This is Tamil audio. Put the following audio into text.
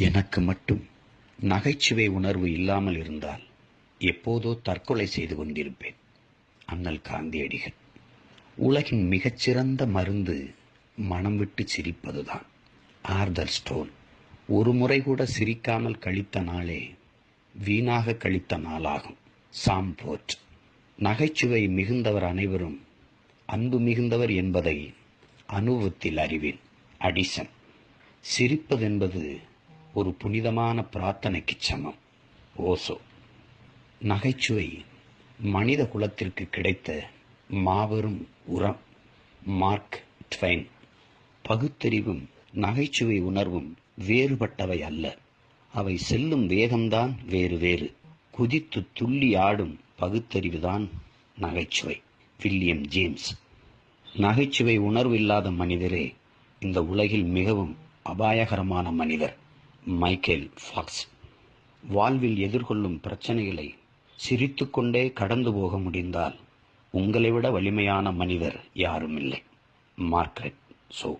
எனக்கு மட்டும் நகைச்சுவை உணர்வு இல்லாமல் இருந்தால் எப்போதோ தற்கொலை செய்து கொண்டிருப்பேன். அண்ணல் காந்தியடிகள். உலகின் மிகச்சிறந்த மருந்து மனம் விட்டு சிரிப்பதுதான். ஆர்தர் ஸ்டோன் ஒரு முறை கூட சிரிக்காமல் கழித்த நாளே வீணாக கழித்த நாளாகும். Chamfort. நகைச்சுவை மிகுந்தவர் அனைவரும் அன்பு மிகுந்தவர் என்பதை அனுபவத்தில் அறிவேன். அடிசன். சிரிப்பதென்பது ஒரு புனிதமான பிரார்த்தனைக்கு சமம். ஓசோ. நகைச்சுவை மனித குலத்திற்கு கிடைத்த மாபெரும் உரம் மார்க் ட்வைன். பகுத்தறிவும் நகைச்சுவை உணர்வும் வேறுபட்டவை அல்ல. அவை செல்லும் வேகம்தான் வேறு வேறு. குதித்து துள்ளி ஆடும் பகுத்தறிவுதான் நகைச்சுவை. William James. நகைச்சுவை உணர்வு இல்லாத மனிதரே இந்த உலகில் மிகவும் அபாயகரமான மனிதர். Michael Fox. வாழ்வில் எதிர்கொள்ளும் பிரச்சனைகளை சிரித்துக்கொண்டே கடந்து போக முடிந்தால் உங்களை விட வலிமையான மனிதர் யாரும் இல்லை. Margaret Cho.